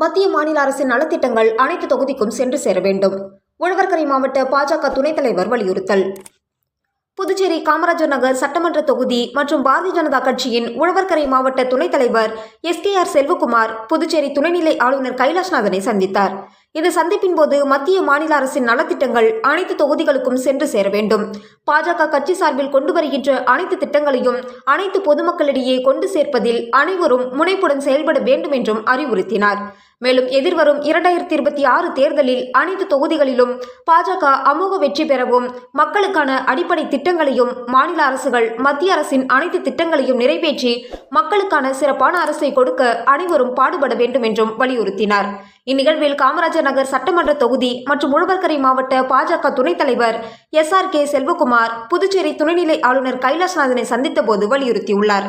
மத்திய மாநில அரசின் நலத்திட்டங்கள் அனைத்து தொகுதிக்கும் சென்று சேர வேண்டும். உழவர்கரை மாவட்ட பாஜக துணைத் தலைவர் வலியுறுத்தல். புதுச்சேரி காமராஜர் நகர் சட்டமன்ற தொகுதி மற்றும் பாரதிய ஜனதா கட்சியின் உழவர்கரை மாவட்ட துணைத் தலைவர் எஸ்கேஆர் செல்வகுமார் புதுச்சேரி துணைநிலை ஆளுநர் கைலாஷ்நாதனை சந்தித்தார். இந்த சந்திப்பின் போது மத்திய மாநில அரசின் நலத்திட்டங்கள் அனைத்து தொகுதிகளுக்கும் சென்று சேர வேண்டும். பாஜக கட்சி சார்பில் கொண்டு வருகின்ற அனைத்து திட்டங்களையும் அனைத்து பொதுமக்களிடையே கொண்டு சேர்ப்பதில் அனைவரும் முனைப்புடன் செயல்பட வேண்டும் என்றும் அறிவுறுத்தினார். மேலும் எதிர்வரும் இரண்டாயிரத்தி இருபத்தி ஆறு தேர்தலில் அனைத்து தொகுதிகளிலும் பாஜக அமோக வெற்றி பெறவும் மக்களுக்கான அடிப்படை திட்டங்களையும் மாநில அரசுகள் மத்திய அரசின் அனைத்து திட்டங்களையும் நிறைவேற்றி மக்களுக்கான சிறப்பான அரசை கொடுக்க அனைவரும் பாடுபட வேண்டும் என்றும் வலியுறுத்தினார். இந்நிகழ்வில் காமராஜர் நகர் சட்டமன்ற தொகுதி மற்றும் உழவர்கரை மாவட்ட பாஜக துணைத் தலைவர் S R K Selvakumar Puducherry துணைநிலை ஆளுநர் கைலாஷ்நாதனை சந்தித்தபோது வலியுறுத்தியுள்ளார்.